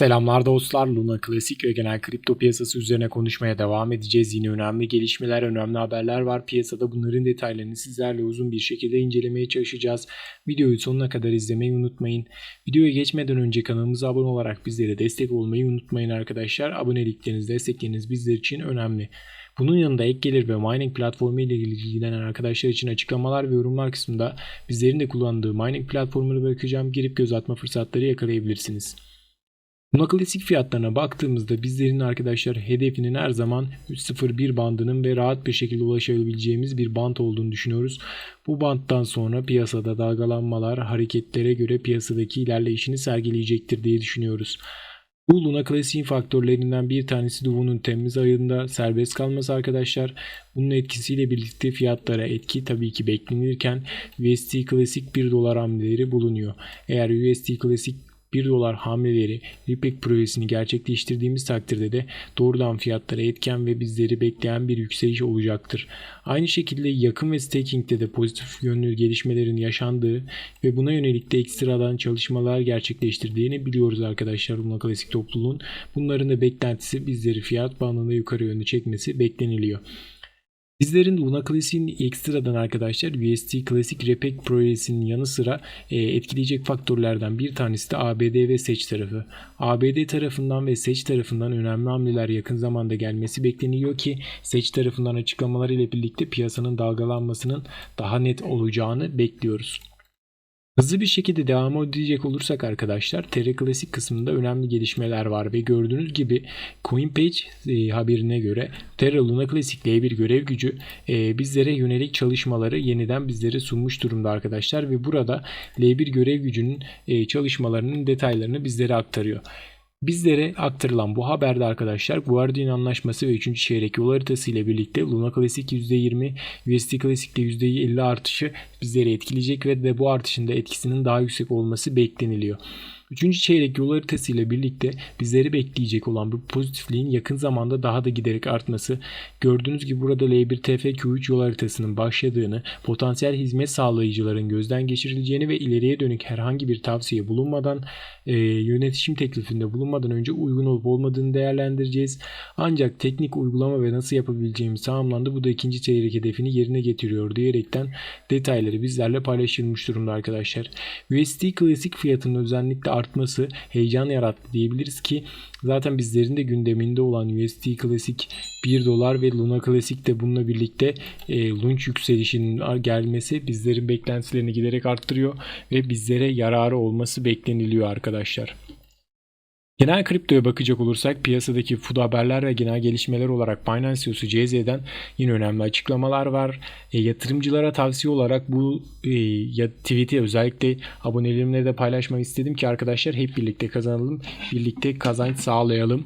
Selamlar dostlar. Luna Klasik ve genel kripto piyasası üzerine konuşmaya devam edeceğiz. Yine önemli gelişmeler, önemli haberler var. Piyasada bunların detaylarını sizlerle uzun bir şekilde incelemeye çalışacağız. Videoyu sonuna kadar izlemeyi unutmayın. Videoya geçmeden önce kanalımıza abone olarak bizlere destek olmayı unutmayın arkadaşlar. Abonelikleriniz, destekleriniz bizler için önemli. Bunun yanında ek gelir ve mining platformu ile ilgilenen arkadaşlar için açıklamalar ve yorumlar kısmında bizlerin de kullandığı mining platformunu bırakacağım. Girip göz atma fırsatları yakalayabilirsiniz. Luna Klasik fiyatlarına baktığımızda bizlerin arkadaşlar hedefinin her zaman 3.01 bandının ve rahat bir şekilde ulaşabileceğimiz bir band olduğunu düşünüyoruz. Bu banttan sonra piyasada dalgalanmalar hareketlere göre piyasadaki ilerleyişini sergileyecektir diye düşünüyoruz. Bu Luna Klasik'in faktörlerinden bir tanesi Duvo'nun Temmuz ayında serbest kalması arkadaşlar. Bunun etkisiyle birlikte fiyatlara etki tabii ki beklenirken USD Klasik 1 dolar hamleleri bulunuyor. Eğer USD Klasik 1 dolar hamleleri Ripek projesini gerçekleştirdiğimiz takdirde de doğrudan fiyatlara etken ve bizleri bekleyen bir yükseliş olacaktır. Aynı şekilde yakın ve staking'de de pozitif yönlü gelişmelerin yaşandığı ve buna yönelik de ekstradan çalışmalar gerçekleştirdiğini biliyoruz arkadaşlar Luna Klasik topluluğun. Bunların da beklentisi bizleri fiyat bandında yukarı yönlü çekmesi bekleniliyor. Bizlerin Luna Classic'in ekstradan arkadaşlar USD Classic Repec projesinin yanı sıra e, etkileyecek faktörlerden bir tanesi de ABD ve seç tarafı. ABD tarafından ve seç tarafından önemli hamleler yakın zamanda gelmesi bekleniyor ki seç tarafından açıklamalar ile birlikte piyasanın dalgalanmasının daha net olacağını bekliyoruz. Hızlı bir şekilde devam edecek olursak arkadaşlar TR Klasik kısmında önemli gelişmeler var ve gördüğünüz gibi CoinPage e, haberine göre Terra Luna Classic L1 görev gücü e, bizlere yönelik çalışmaları yeniden bizlere sunmuş durumda arkadaşlar ve burada L1 görev gücünün e, çalışmalarının detaylarını bizlere aktarıyor. Bizlere aktarılan bu haberde arkadaşlar Guardian anlaşması ve 3. çeyrek yol haritası ile birlikte Luna Classic %20, USD Classic'te %50 artışı bizleri etkileyecek ve de bu artışın da etkisinin daha yüksek olması bekleniliyor. Üçüncü çeyrek yol haritası ile birlikte bizleri bekleyecek olan bu pozitifliğin yakın zamanda daha da giderek artması, gördüğünüz gibi burada L1 TF-Q3 yol haritasının başladığını, potansiyel hizmet sağlayıcıların gözden geçirileceğini ve ileriye dönük herhangi bir tavsiye bulunmadan, e, yönetişim teklifinde bulunmadan önce uygun olup olmadığını değerlendireceğiz. Ancak teknik uygulama ve nasıl yapabileceğimiz tamamlandı. Bu da ikinci çeyrek hedefini yerine getiriyor diyerekten detayları bizlerle paylaşılmış durumda arkadaşlar. USD klasik fiyatının özellikle artması heyecan yarattı diyebiliriz ki zaten bizlerin de gündeminde olan USD Klasik 1 dolar ve Luna Klasik de bununla birlikte e, lunch yükselişinin gelmesi bizlerin beklentilerini giderek arttırıyor ve bizlere yararı olması bekleniliyor arkadaşlar. Genel kriptoya bakacak olursak piyasadaki food haberler ve genel gelişmeler olarak Binance CEO'su CZ'den yine önemli açıklamalar var. E, yatırımcılara tavsiye olarak bu e, ya, tweet'i özellikle abonelerimle de paylaşmak istedim ki arkadaşlar hep birlikte kazanalım, birlikte kazanç sağlayalım.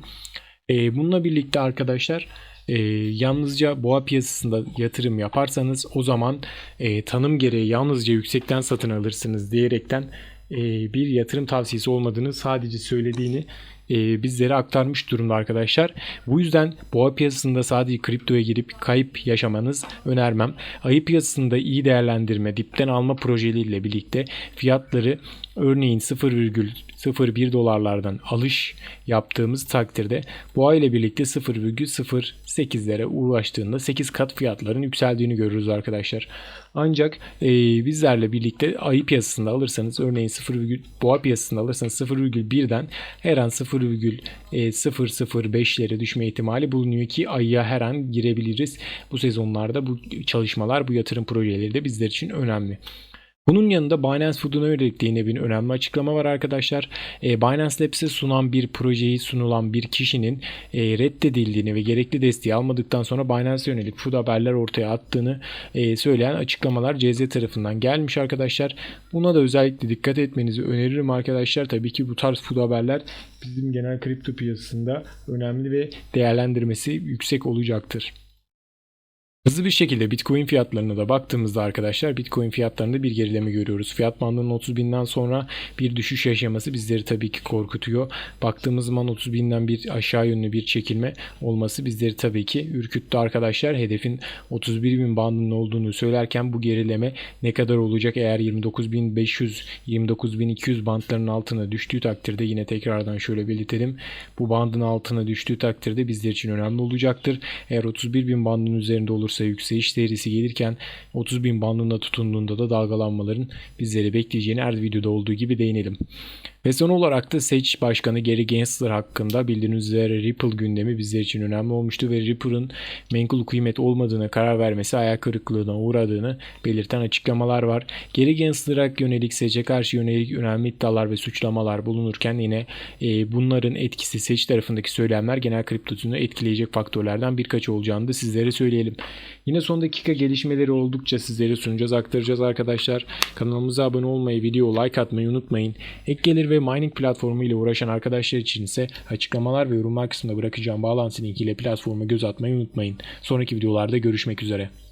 E, bununla birlikte arkadaşlar e, yalnızca boğa piyasasında yatırım yaparsanız o zaman e, tanım gereği yalnızca yüksekten satın alırsınız diyerekten e, bir yatırım tavsiyesi olmadığını sadece söylediğini e, bizlere aktarmış durumda arkadaşlar. Bu yüzden boğa piyasasında sadece kriptoya girip kayıp yaşamanız önermem. Ayı piyasasında iyi değerlendirme, dipten alma projeleriyle birlikte fiyatları örneğin 0,01 dolarlardan alış yaptığımız takdirde boğa ile birlikte 0,08'lere ulaştığında 8 kat fiyatların yükseldiğini görürüz arkadaşlar. Ancak e, bizlerle birlikte ayı piyasasında alırsanız örneğin 0, boğa piyasasında alırsanız 0,1'den her an 0,005'lere düşme ihtimali bulunuyor ki ayıya her an girebiliriz. Bu sezonlarda bu çalışmalar, bu yatırım projeleri de bizler için önemli. Bunun yanında Binance Food'una yönelik de bir önemli açıklama var arkadaşlar. E, Binance Labs'e sunan bir projeyi sunulan bir kişinin e, reddedildiğini ve gerekli desteği almadıktan sonra Binance'e yönelik food haberler ortaya attığını e, söyleyen açıklamalar CZ tarafından gelmiş arkadaşlar. Buna da özellikle dikkat etmenizi öneririm arkadaşlar. Tabii ki bu tarz food haberler bizim genel kripto piyasasında önemli ve değerlendirmesi yüksek olacaktır. Hızlı bir şekilde Bitcoin fiyatlarına da baktığımızda arkadaşlar Bitcoin fiyatlarında bir gerileme görüyoruz. Fiyat bandının 30 binden sonra bir düşüş yaşaması bizleri tabii ki korkutuyor. Baktığımız zaman 30 binden bir aşağı yönlü bir çekilme olması bizleri tabii ki ürküttü arkadaşlar. Hedefin 31 bin bandının olduğunu söylerken bu gerileme ne kadar olacak eğer 29.500 29.200 bantlarının altına düştüğü takdirde yine tekrardan şöyle belirtelim. Bu bandın altına düştüğü takdirde bizler için önemli olacaktır. Eğer 31 bin bandının üzerinde olursa yükseliş serisi gelirken 30 bin bandında tutunduğunda da dalgalanmaların bizleri bekleyeceğini her videoda olduğu gibi değinelim. Ve son olarak da Seç Başkanı Gary Gensler hakkında bildiğiniz üzere Ripple gündemi bizler için önemli olmuştu ve Ripple'ın menkul kıymet olmadığına karar vermesi ayak kırıklığına uğradığını belirten açıklamalar var. Gary Gensler'a yönelik Seç'e karşı yönelik önemli iddialar ve suçlamalar bulunurken yine e, bunların etkisi Seç tarafındaki söylemler genel kriptosunu etkileyecek faktörlerden birkaç olacağını da sizlere söyleyelim. Yine son dakika gelişmeleri oldukça sizlere sunacağız, aktaracağız arkadaşlar. Kanalımıza abone olmayı, video like atmayı unutmayın. Ek gelir ve mining platformu ile uğraşan arkadaşlar için ise açıklamalar ve yorumlar kısmında bırakacağım bağlantı linkiyle platforma göz atmayı unutmayın. Sonraki videolarda görüşmek üzere.